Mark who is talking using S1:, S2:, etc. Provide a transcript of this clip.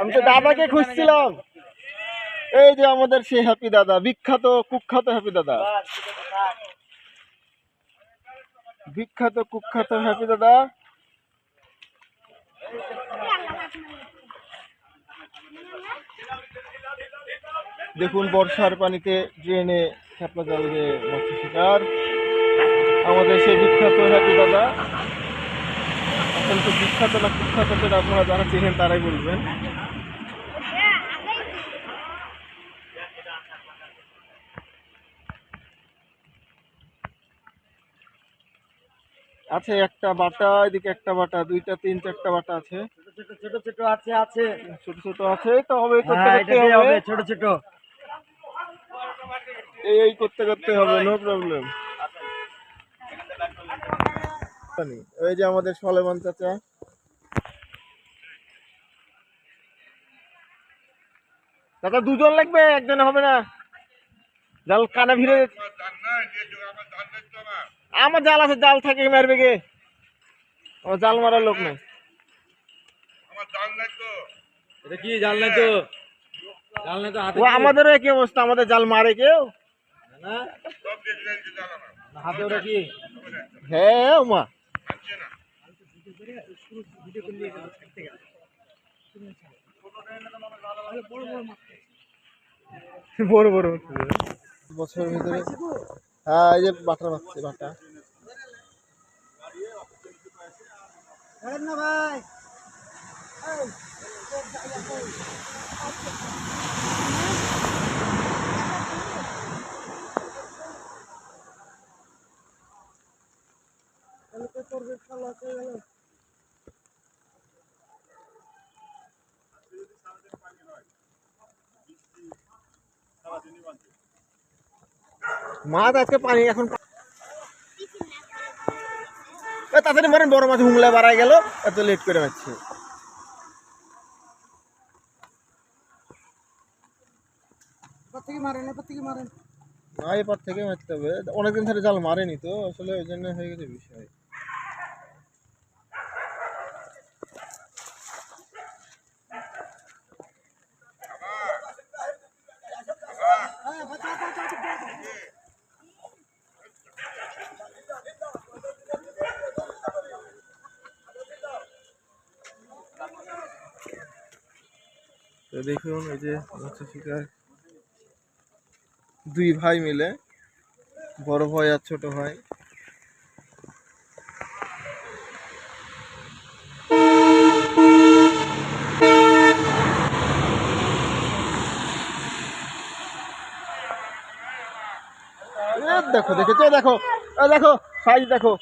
S1: আমি তো দাদাকে খুঁজছিলাম। এই যে আমাদের সেই হ্যাপি দাদা, বিখ্যাত, কুখ্যাত হ্যাপি দাদা। বিখ্যাত, কুখ্যাত হ্যাপি দাদা। দেখুন, বর্ষার পানিতে ড্রেনে খেপলা জাল মৎস্য শিকার। আমাদের সেই বিখ্যাত হ্যাপি দাদা। অত্যন্ত বিখ্যাত না কুখ্যাত সেটা আপনারা যারা চেনেন তারাই বলবেন। আছে একটা বাটা এদিকে একটা বাটা দুইটা তিন চারটা বাটা আছে।
S2: ছোট ছোট ছোট আছে আছে
S1: ছোট ছোট আছে তো হবে করতে
S2: হ্যাঁ
S1: হবে।
S2: হবে ছোট ছোট।
S1: এই এই করতে করতে হবে নো প্রবলেম এই যে আমাদের সলেমান চাচা। দাদা দুজন লাগবে একজন হবে না। জাল কানে ভিড়ে আমার জাল আছে জাল থাকে মারবে গে আমার জাল মারার লোক নেই।
S2: এটা কি জাল নাই তো? জাল নাই তো
S1: ও আমাদেরও একই অবস্থা আমাদের জাল মারে কেউ।
S2: না হাতে ওটা কি
S1: হ্যাঁ মা। বড় বড় বছরের ভিতরে? হ্যাঁ এই যে বাটা। পাচ্ছে বাটা
S2: ভাই।
S1: মাছ আজকে পানি এখন তাড়াতাড়ি মারেন বড় মাছ হুমলায় বাড়ায় গেল এত লেট করে হবে। অনেকদিন ধরে জাল মারেনি তো আসলে ওই জন্য হয়ে গেছে বিষয়। তো দেখুন এই যে শিকার। দুই ভাই মিলে বড় ভাই আর ছোট ভাই। দেখো দেখেছ? দেখো দেখো সাইজ দেখো।